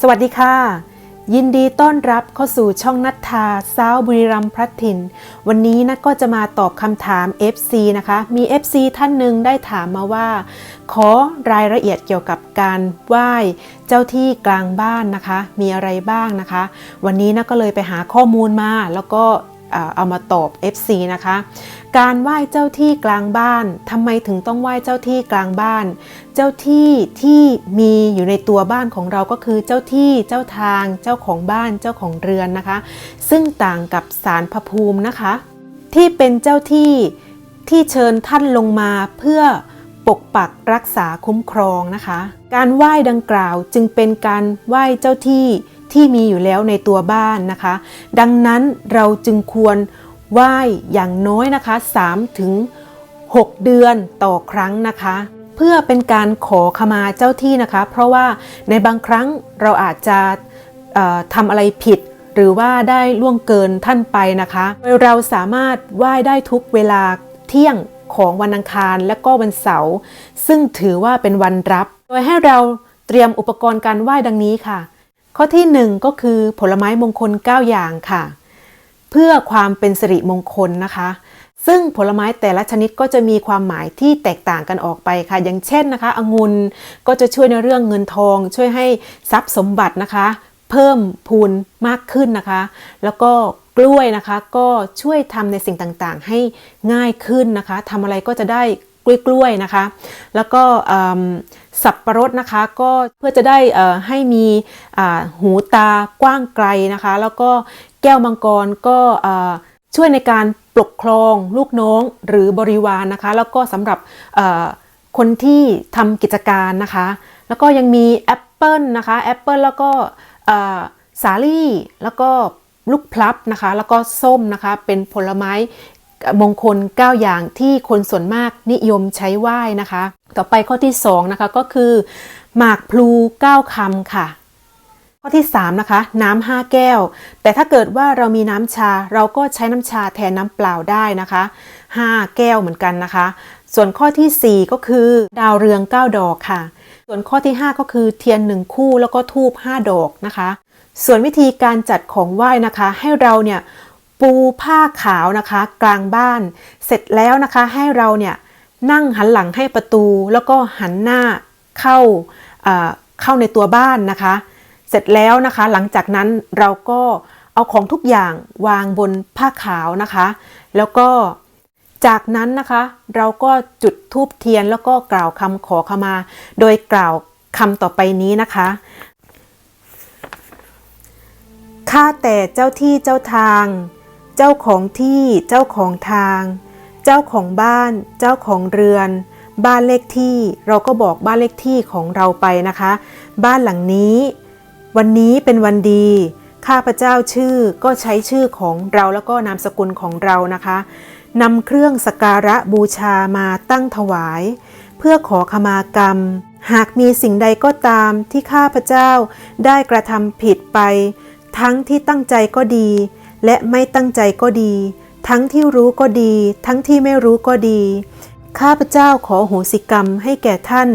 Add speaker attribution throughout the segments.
Speaker 1: สวัสดีค่ะ ยินดีต้อนรับเข้าสู่ช่องนัทธาสาวบุรีรัมย์พลัดถิ่น วันนี้นัทก็จะมาตอบคำถาม FC นะคะ มี FC ท่านหนึ่งได้ถามมาว่า ขอรายละเอียดเกี่ยวกับการไหว้เจ้าที่กลางบ้านนะคะ มีอะไรบ้างนะคะ วันนี้นัทก็เลยไปหาข้อมูลมาแล้วก็ เอามาตอบ FC นะคะ การไหว้เจ้าที่กลางบ้านทำไมถึงต้องไหว้เจ้าที่กลางบ้าน เจ้าที่ที่มีอยู่ในตัวบ้านของเราก็คือเจ้าที่เจ้าทาง เจ้าของบ้านเจ้าของเรือนนะคะ ซึ่งต่างกับสารพระภูมินะคะ ที่เป็นเจ้าที่ที่เชิญท่านลงมาเพื่อปกปักรักษาคุ้มครองนะคะ การไหว้ดังกล่าวจึงเป็นการไหว้เจ้าที่ ที่มีอยู่แล้วในตัวบ้านนะคะ ดังนั้นเราจึงควรไหว้อย่างน้อยนะคะ3ถึง6 เดือนต่อครั้งนะคะ เพื่อเป็นการขอขมาเจ้าที่นะคะ เพราะว่าในบางครั้งเราอาจจะเอ่อทำอะไรผิด หรือว่าได้ล่วงเกินท่านไปนะคะ เราสามารถไหว้ได้ทุกเวลาเที่ยงของวันอังคารและก็วันเสาร์ซึ่งถือว่าเป็นวันรับ โดยให้เราเตรียมอุปกรณ์การไหว้ดังนี้ค่ะ ข้อที่หนึ่งก็คือผลไม้มงคล 9 อย่างค่ะ เพื่อความเป็นสิริมงคลนะคะ ซึ่งผลไม้แต่ละชนิดก็จะมีความหมายที่แตกต่างกันออกไปค่ะ อย่างเช่นนะคะองุ่นก็จะช่วยในเรื่องเงินทอง ช่วยให้ทรัพย์สมบัตินะคะ เพิ่มพูนมากขึ้นนะคะ แล้วก็กล้วยนะคะก็ช่วยทำในสิ่งต่างๆ ให้ง่ายขึ้นนะคะทำอะไรก็จะได้ กล้วยๆนะคะ แล้วก็สับประรดนะคะก็เพื่อจะได้ให้มีหูตากว้างไกลนะคะ แล้วก็แก้วมังกรก็ช่วยในการปกครองลูกน้องหรือบริวารนนะคะ แล้วก็สำหรับคนที่ทำกิจการนะคะ แล้วก็ยังมีแอปเปิลนะคะแอปเปิลแล้วก็สาลี่แล้วก็ลูกพลับนะคะ แล้วก็ส้มนะคะเป็นผลไม้ มงคล 9 อย่างที่คนส่วนมากนิยมใช้ไหว้นะคะ ต่อไปข้อที่2นะคะก็คือ หมากพลู 9คำค่ะ ข้อที่3นะคะน้ำ5แก้ว แต่ถ้าเกิดว่าเรามีน้ำชาเราก็ใช้น้ำชาแทนน้ำเปล่าได้นะคะ 5 แก้วเหมือนกันนะคะ ส่วนข้อทีสี่ 4 ก็คือ ดาวเรือง 9 ดอกค่ะ ส่วนข้อที่ 5 ก็คือเทียน 1 คู่แล้วก็ทูบ5ดอกนะคะ ส่วนวิธีการจัดของไหว้นะคะ ให้เราเนี่ย ปูผ้าขาวนะคะ กลางบ้าน เสร็จแล้วนะคะให้เราเนี่ยนั่งหันหลังให้ประตู แล้วก็หันหน้าเข้าเข้าในตัวบ้านนะคะ เสร็จแล้วนะคะ หลังจากนั้นเราก็เอาของทุกอย่างวางบนผ้าขาวนะคะ แล้วก็จากนั้นนะคะเราก็จุดธูปเทียนแล้วก็กล่าวคำขอขมา โดยกล่าวคำต่อไปนี้นะคะข้าแต่เจ้าที่เจ้าทาง เจ้าของที่ เจ้าของทาง เจ้าของบ้าน เจ้าของเรือน บ้านเลขที่เราก็บอกบ้านเลขที่ของเราไปนะคะ บ้านหลังนี้ วันนี้เป็นวันดี ข้าพเจ้าชื่อก็ใช้ชื่อของเราแล้วก็นามสกุลของเรานะคะนำเครื่องสกการะบูชามาตั้งถวาย เพื่อขอขมากรรม หากมีสิ่งใดก็ตามที่ข้าพเจ้าได้กระทำผิดไป ทั้งที่ตั้งใจก็ดี และไม่ตั้งใจก็ดี ทั้งที่รู้ก็ดี ทั้งที่ไม่รู้ก็ดี ข้าพเจ้าขอโหสิกรรมให้แก่ท่าน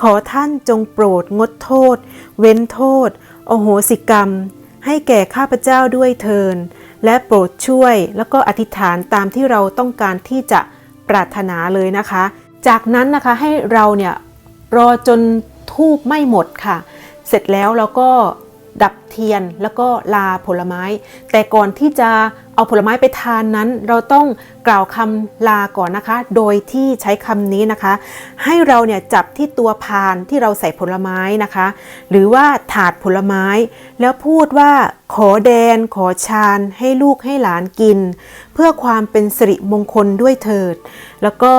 Speaker 1: ขอท่านจงโปรดงดโทษ เว้นโทษ โอโหสิกรรม ให้แก่ข้าพเจ้าด้วยเทินและโปรดช่วยแล้วก็อธิษฐานตามที่เราต้องการที่จะปรารถนาเลยนะคะ จากนั้นนะคะให้เราเนี่ยรอจนทูบไม่หมดค่ะ เสร็จแล้วเราก็ ดับเทียนแล้วก็ลาผลไม้ แต่ก่อนที่จะ เอาผลไม้ไปทานนั้น เราต้องกล่าวคำลาก่อนนะคะ โดยที่ใช้คำนี้นะคะ ให้เราเนี่ยจับที่ตัวพานที่เราใส่ผลไม้นะคะ หรือว่าถาดผลไม้ แล้วพูดว่าขอแดน ขอชานให้ลูกให้หลานกิน เพื่อความเป็นสิริมงคลด้วยเถิด แล้วก็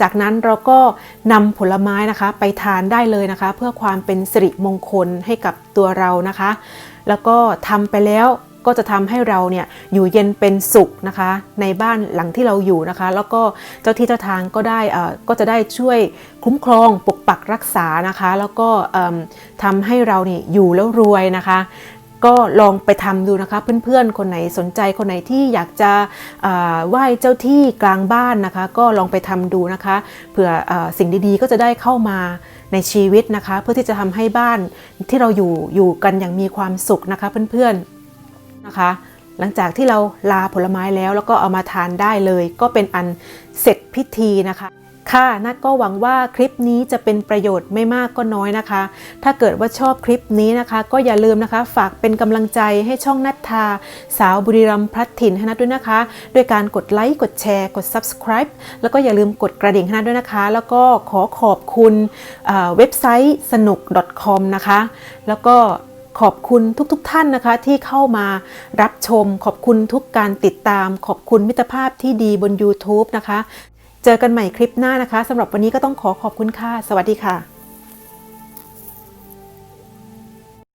Speaker 1: จากนั้นเราก็นำผลไม้นะคะไปทานได้เลยนะคะ เพื่อความเป็นสิริมงคลให้กับตัวเรานะคะ แล้วก็ทำไปแล้ว ก็จะทำให้เราเนี่ยอยู่เย็นเป็นสุขนะคะ ในบ้านหลังที่เราอยู่นะคะ แล้วก็เจ้าที่เจ้าทางก็ได้เอ่อก็จะได้ช่วยคุ้มครองปกปักรักษานะคะ แล้วก็เอิ่มทำให้เราเนี่ยอยู่แล้วรวยนะคะก็ลองไปทำดูนะคะเพื่อนๆ คนไหนสนใจคนไหนที่อยากจะอ่าไหว้เจ้าที่กลางบ้านนะคะ ก็ลองไปทำดูนะคะเผื่ออสิ่งดีๆก็จะได้เข้ามาในชีวิตนะคะ เพื่อที่จะทำให้บ้านที่เราอยู่อยู่กันอย่างมีความสุขนะคะเพื่อนๆ นะคะ หลังจากที่เราลาผลไม้แล้วแล้วก็เอามาทานได้เลย ก็เป็นอันเสร็จพิธีนะคะค่ะนัดก็หวังว่าคลิปนี้จะเป็นประโยชน์ไม่มากก็น้อยนะคะ ถ้าเกิดว่าชอบคลิปนี้นะคะ ก็อย่าลืมนะคะ ฝากเป็นกำลังใจให้ช่องนัทา สาวบุรีรัมย์พลัดถิ่นให้นัดด้วยนะคะ ด้วยการกดไลค์ กดแชร์ กด subscribe แล้วก็อย่าลืมกดกระดิ่งให้นัดด้วยนะคะ แล้วก็ขอขอบคุณเว็บไซต์สนุก .com นะคะ แล้วก็ ขอบคุณทุกๆทท่านนะคะที่เข้ามารับชม ขอบคุณทุกการติดตาม ขอบคุณมิตรภาพที่ดีบน YouTube นะคะ เจอกันใหม่คลิปหน้านะคะสำหรับวันนี้ก็ต้องขอขอบคุณค่ะ สวัสดีค่ะ